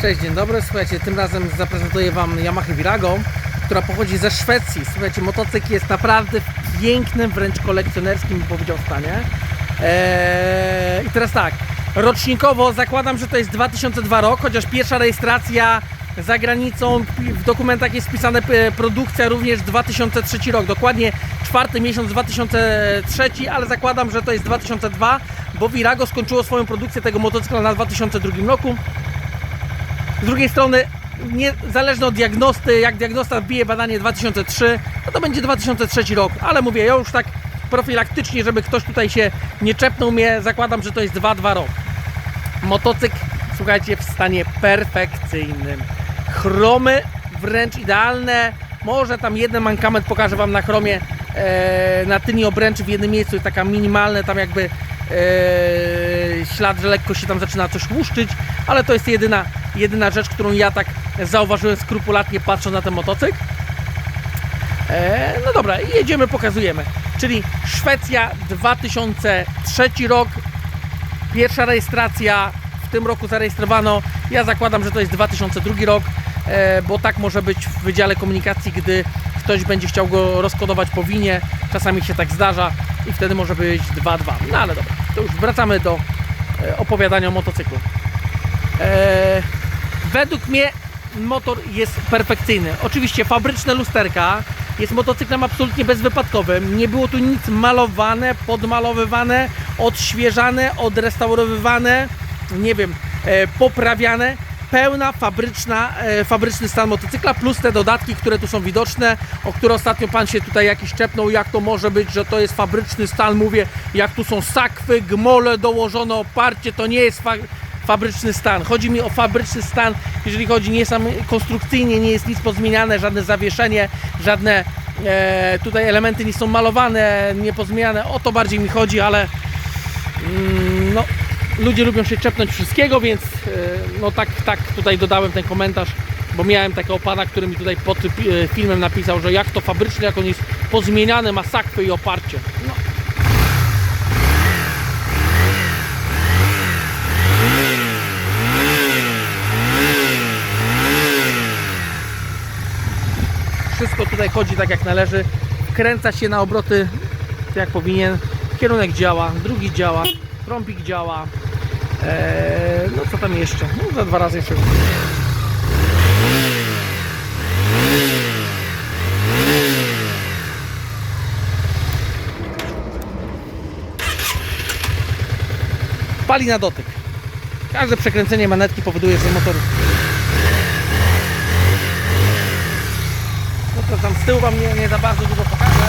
Cześć, dzień dobry. Słuchajcie, tym razem zaprezentuję Wam Yamaha Virago, która pochodzi ze Szwecji. Słuchajcie, motocykl jest naprawdę w pięknym, wręcz kolekcjonerskim, powiedział, stanie. Eee, I teraz tak, rocznikowo zakładam, że to jest 2002 rok, chociaż pierwsza rejestracja za granicą, w dokumentach jest wpisane e, produkcja również 2003 rok, dokładnie czwarty miesiąc 2003, ale zakładam, że to jest 2002, bo Virago skończyło swoją produkcję tego motocykla na 2002 roku. Z drugiej strony, niezależnie od diagnosty, jak diagnosta wbije badanie 2003, no to będzie 2003 rok, ale mówię, ja już tak profilaktycznie, żeby ktoś tutaj się nie czepnął mnie, zakładam, że to jest 2-2 rok. Motocykl, słuchajcie, w stanie perfekcyjnym. Chromy wręcz idealne. Może tam jeden mankament pokażę Wam na chromie e, na tylni obręczy w jednym miejscu jest taka minimalne tam jakby e, ślad, że lekko się tam zaczyna coś łuszczyć, ale to jest jedyna, jedyna rzecz, którą ja tak zauważyłem skrupulatnie patrząc na ten motocykl. E, no dobra, jedziemy, pokazujemy. Czyli Szwecja 2003 rok, pierwsza rejestracja w tym roku zarejestrowano. Ja zakładam, że to jest 2002 rok, e, bo tak może być w Wydziale Komunikacji, gdy ktoś będzie chciał go rozkodować po winie. Czasami się tak zdarza i wtedy może być 2-2. No ale dobra, to już wracamy do e, opowiadania o motocyklu. E, według mnie motor jest perfekcyjny. Oczywiście fabryczne lusterka jest motocyklem absolutnie bezwypadkowym. Nie było tu nic malowane, podmalowywane, odświeżane, odrestaurowywane, nie wiem, e, poprawiane. Pełna fabryczna, e, fabryczny stan motocykla plus te dodatki, które tu są widoczne, o które ostatnio pan się tutaj jakiś czepnął, jak to może być, że to jest fabryczny stan. Mówię, jak tu są sakwy, gmole dołożone, oparcie, to nie jest fabryczny stan. Chodzi mi o fabryczny stan, jeżeli chodzi nie sam konstrukcyjnie, nie jest nic pozmieniane, żadne zawieszenie, żadne e, tutaj elementy nie są malowane, nie pozmieniane. O to bardziej mi chodzi, ale mm, no, ludzie lubią się czepnąć wszystkiego, więc e, no tak, tak tutaj dodałem ten komentarz, bo miałem takiego pana, który mi tutaj pod e, filmem napisał, że jak to fabrycznie, jak on jest pozmieniany, ma sakwy i oparcie. No. Wszystko tutaj chodzi tak jak należy. Kręca się na obroty jak powinien. Kierunek działa, drugi działa, trąbik działa. Eee, no co tam jeszcze? No za dwa razy jeszcze. Pali na dotyk. Każde przekręcenie manetki powoduje, że motor to tam z tyłu Wam nie, nie za bardzo dużo pokażę.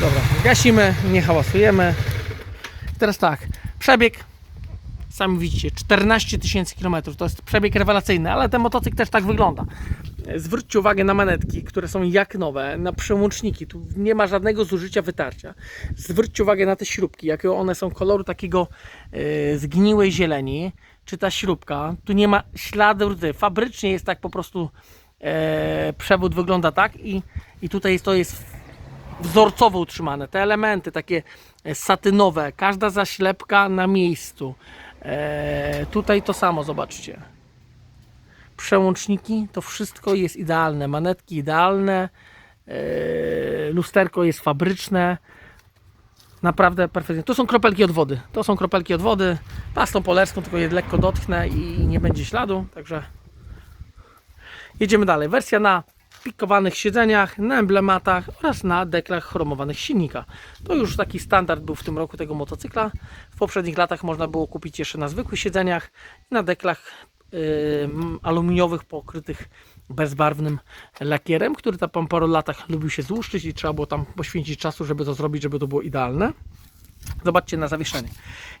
Dobra, gasimy, nie hałasujemy. Teraz tak, przebieg, sami widzicie, 14 tysięcy kilometrów, to jest przebieg rewelacyjny, ale ten motocykl też tak wygląda. Zwróćcie uwagę na manetki, które są jak nowe, na przełączniki, tu nie ma żadnego zużycia wytarcia. Zwróćcie uwagę na te śrubki, jakie one są koloru takiego e, zgniłej zieleni, czy ta śrubka, tu nie ma śladu rdzy, fabrycznie jest tak po prostu e, przewód wygląda tak i, i tutaj jest, to jest wzorcowo utrzymane. Te elementy takie e, satynowe, każda zaślepka na miejscu. E, tutaj to samo, zobaczcie. Przełączniki, to wszystko jest idealne. Manetki idealne. E, lusterko jest fabryczne. Naprawdę perfekcyjnie. To są kropelki od wody. To są kropelki od wody. Pastą polerską tylko je lekko dotknę i nie będzie śladu. Także jedziemy dalej. Wersja na pikowanych siedzeniach, na emblematach oraz na deklach chromowanych silnika. To już taki standard był w tym roku tego motocykla. W poprzednich latach można było kupić jeszcze na zwykłych siedzeniach i na deklach yy, aluminiowych pokrytych bezbarwnym lakierem, który tam po paru latach lubił się złuszczyć i trzeba było tam poświęcić czasu, żeby to zrobić, żeby to było idealne. Zobaczcie na zawieszenie.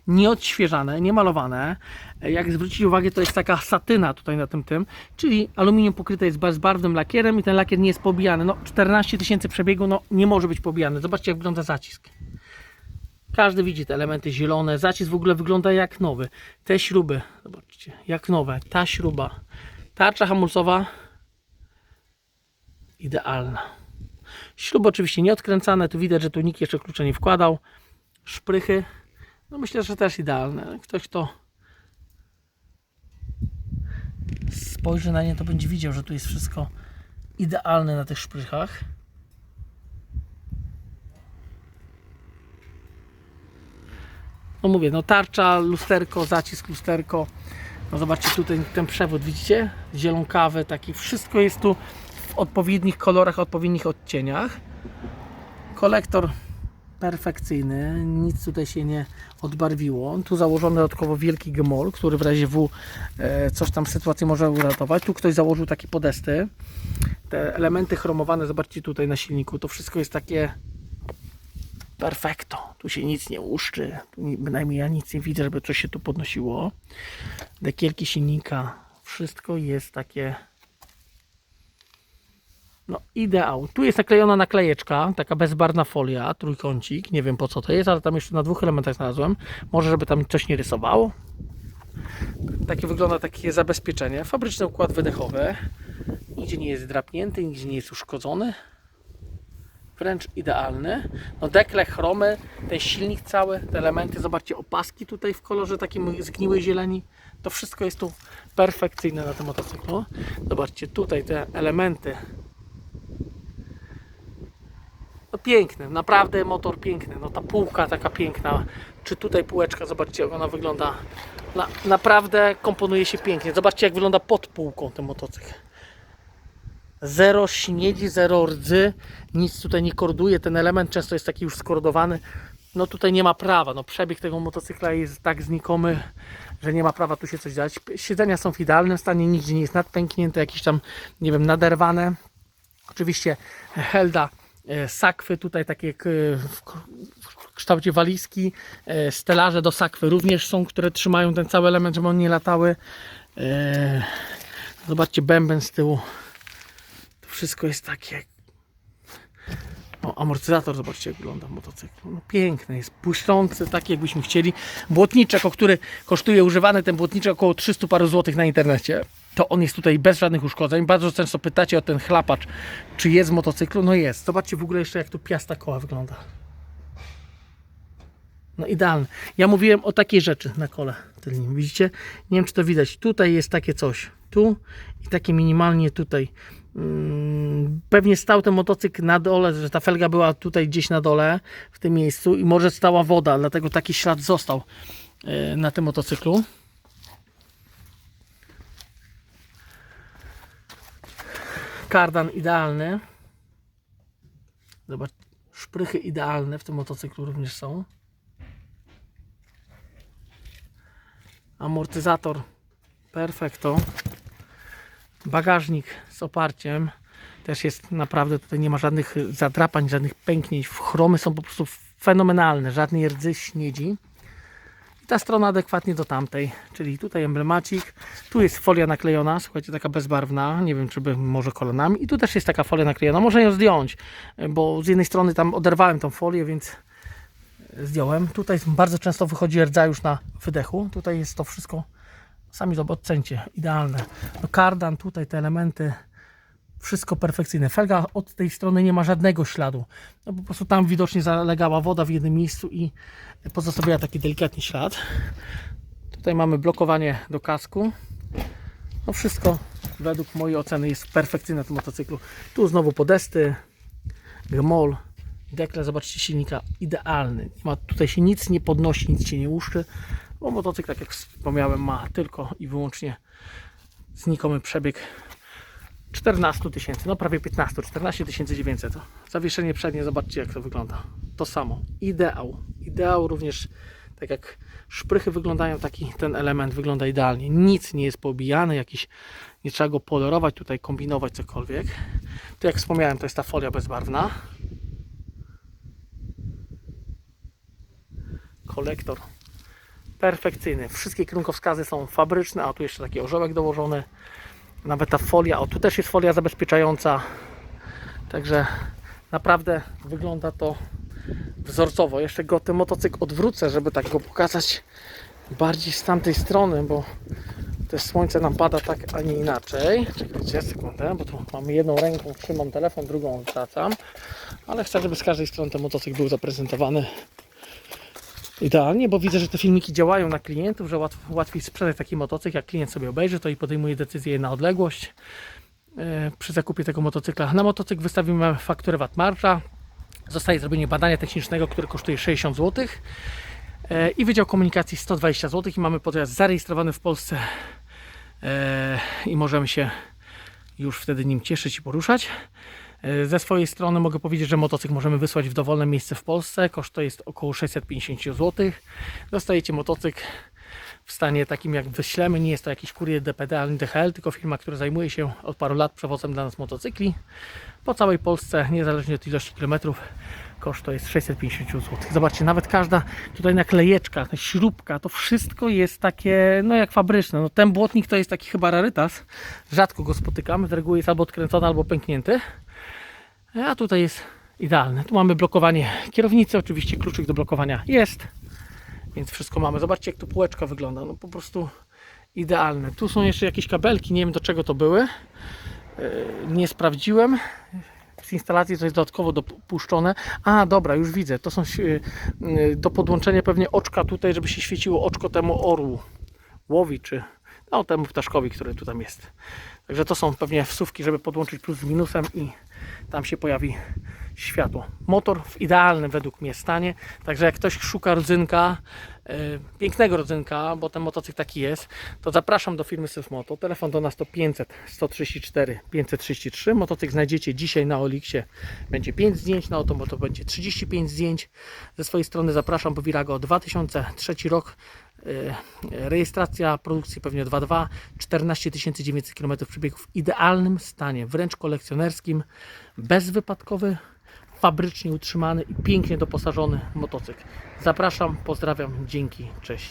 Nieodświeżane, niemalowane. Jak zwrócić uwagę, to jest taka satyna tutaj na tym tym, czyli aluminium pokryte jest bezbarwnym lakierem i ten lakier nie jest pobijany. No 14 tysięcy przebiegu, no nie może być pobijany. Zobaczcie jak wygląda zacisk. Każdy widzi te elementy zielone. Zacisk w ogóle wygląda jak nowy. Te śruby, zobaczcie, jak nowe. Ta śruba. Tarcza hamulcowa idealna. Śruby oczywiście nie odkręcane. Tu widać, że tu nikt jeszcze klucza nie wkładał. Szprychy, no myślę, że też idealne. Ktoś, kto spojrzy na nie, to będzie widział, że tu jest wszystko idealne na tych szprychach. No mówię, no tarcza, lusterko, zacisk, lusterko. No zobaczcie tutaj ten przewód, widzicie? Zielonkawy, taki, wszystko jest tu w odpowiednich kolorach, odpowiednich odcieniach. Kolektor perfekcyjny, nic tutaj się nie odbarwiło. Tu założony dodatkowo wielki gemol, który w razie W e, coś tam sytuację może uratować. Tu ktoś założył takie podesty. Te elementy chromowane, zobaczcie tutaj na silniku, to wszystko jest takie perfekto. Tu się nic nie łuszczy, bynajmniej ja nic nie widzę, żeby coś się tu podnosiło. Dekielki silnika, wszystko jest takie no ideał. Tu jest naklejona naklejeczka, taka bezbarwna folia, trójkącik, nie wiem po co to jest, ale tam jeszcze na dwóch elementach znalazłem. Może żeby tam coś nie rysowało. Takie wygląda takie zabezpieczenie. Fabryczny układ wydechowy. Nigdzie nie jest drapnięty, nigdzie nie jest uszkodzony. Wręcz idealny. No dekle, chromy, ten silnik cały, te elementy, zobaczcie opaski tutaj w kolorze takim zgniłej zieleni. To wszystko jest tu perfekcyjne na tym motocyklu. Zobaczcie tutaj te elementy no piękny, naprawdę motor piękny. No ta półka taka piękna. Czy tutaj półeczka, zobaczcie jak ona wygląda. Na, naprawdę komponuje się pięknie. Zobaczcie jak wygląda pod półką ten motocykl. Zero śniedzi, zero rdzy, nic tutaj nie korduje. Ten element często jest taki już skordowany. No tutaj nie ma prawa. No przebieg tego motocykla jest tak znikomy, że nie ma prawa tu się coś dać. Siedzenia są w idealnym stanie, nigdzie nie jest nadpęknięte, jakieś tam, nie wiem, naderwane. Oczywiście Helda sakwy tutaj takie k- w kształcie walizki, e, stelaże do sakwy również są, które trzymają ten cały element, żeby one nie latały. E, Zobaczcie bęben z tyłu. To wszystko jest takie. O, amortyzator, zobaczcie jak wygląda motocykl. No, piękny, jest błyszczący, tak jakbyśmy chcieli. Błotniczek, o który kosztuje używany ten błotniczek około 300 paru złotych na internecie. To on jest tutaj bez żadnych uszkodzeń. Bardzo często pytacie o ten chlapacz, czy jest w motocyklu. No jest. Zobaczcie w ogóle jeszcze jak tu piasta koła wygląda. No idealny. Ja mówiłem o takiej rzeczy na kole. Widzicie? Nie wiem czy to widać. Tutaj jest takie coś. Tu i takie minimalnie tutaj. Mm, Pewnie stał ten motocykl na dole, że ta felga była tutaj gdzieś na dole w tym miejscu i może stała woda, dlatego taki ślad został e, na tym motocyklu. Kardan idealny. Zobacz, szprychy idealne w tym motocyklu również są. Amortyzator perfekto. Bagażnik z oparciem też jest naprawdę, tutaj nie ma żadnych zadrapań, żadnych pęknięć. Chromy są po prostu fenomenalne, żadnej rdzy, śniedzi. I ta strona adekwatnie do tamtej, czyli tutaj emblemacik, tu jest folia naklejona, słuchajcie, taka bezbarwna, nie wiem czy by może kolonami i tu też jest taka folia naklejona, można ją zdjąć, bo z jednej strony tam oderwałem tą folię, więc zdjąłem. Tutaj bardzo często wychodzi rdza już na wydechu, tutaj jest to wszystko, sami zobacz, ocencie, idealne. No kardan, tutaj te elementy, wszystko perfekcyjne. Felga od tej strony nie ma żadnego śladu. No po prostu tam widocznie zalegała woda w jednym miejscu i pozostawiała taki delikatny ślad. Tutaj mamy blokowanie do kasku. No wszystko według mojej oceny jest perfekcyjne na tym motocyklu. Tu znowu podesty, gmol, dekle, zobaczcie silnika, idealny. Ma, tutaj się nic nie podnosi, nic się nie łuszczy, bo motocykl, tak jak wspomniałem, ma tylko i wyłącznie znikomy przebieg 14 tysięcy, no prawie 15, 14 900. Zawieszenie przednie, zobaczcie jak to wygląda. To samo, ideał. Ideał również, tak jak szprychy wyglądają, taki ten element wygląda idealnie. Nic nie jest poobijane, jakiś, nie trzeba go polerować, tutaj kombinować cokolwiek. Tu jak wspomniałem, to jest ta folia bezbarwna. Kolektor perfekcyjny. Wszystkie kierunkowskazy są fabryczne, a tu jeszcze taki orzełek dołożony nawet ta folia, o tu też jest folia zabezpieczająca. Także naprawdę wygląda to wzorcowo. Jeszcze go ten motocykl odwrócę, żeby tak go pokazać bardziej z tamtej strony, bo też słońce nam pada tak, a nie inaczej. Czekajcie sekundę, bo tu mam jedną ręką trzymam telefon, drugą odwracam. Ale chcę, żeby z każdej strony ten motocykl był zaprezentowany Idealnie, bo widzę, że te filmiki działają na klientów, że łatw, łatwiej sprzedać taki motocykl, jak klient sobie obejrzy to i podejmuje decyzję na odległość e, przy zakupie tego motocykla. Na motocykl wystawimy fakturę VAT-marża, zostaje zrobienie badania technicznego, które kosztuje 60 zł e, i Wydział Komunikacji 120 zł i mamy pojazd zarejestrowany w Polsce e, i możemy się już wtedy nim cieszyć i poruszać. E, Ze swojej strony mogę powiedzieć, że motocykl możemy wysłać w dowolne miejsce w Polsce. Koszt to jest około 650 zł. Dostajecie motocykl w stanie takim jak wyślemy. Nie jest to jakiś kurier DPD ani DHL, tylko firma, która zajmuje się od paru lat przewozem dla nas motocykli. Po całej Polsce, niezależnie od ilości kilometrów, koszt to jest 650 zł. Zobaczcie, nawet każda tutaj naklejeczka, śrubka, to wszystko jest takie, no jak fabryczne. No, ten błotnik to jest taki chyba rarytas. Rzadko go spotykamy, z reguły jest albo odkręcony, albo pęknięty. A tutaj jest idealne. Tu mamy blokowanie kierownicy, oczywiście kluczyk do blokowania jest, więc wszystko mamy. Zobaczcie jak tu półeczka wygląda, no po prostu idealne. Tu są jeszcze jakieś kabelki, nie wiem do czego to były. Yy, Nie sprawdziłem. Z instalacji to jest dodatkowo dopuszczone. A, dobra, już widzę. To są yy, yy, do podłączenia pewnie oczka tutaj, żeby się świeciło oczko temu orłu. Łowi czy no, temu ptaszkowi, który tu tam jest. Także to są pewnie wsówki, żeby podłączyć plus z minusem i tam się pojawi światło. Motor w idealnym według mnie stanie, także jak ktoś szuka rodzynka, e, pięknego rodzynka, bo ten motocykl taki jest, to zapraszam do firmy Sylfmoto. Telefon do nas to 500 134 533. Motocykl znajdziecie dzisiaj na Oliksie. Będzie 5 zdjęć, na Otomoto będzie 35 zdjęć. Ze swojej strony zapraszam, bo Virago 2003 rok. E, Rejestracja produkcji pewnie 2.2, 14 900 km przebiegów w idealnym stanie, wręcz kolekcjonerskim, bezwypadkowy, fabrycznie utrzymany i pięknie doposażony motocykl. Zapraszam, pozdrawiam, dzięki, cześć.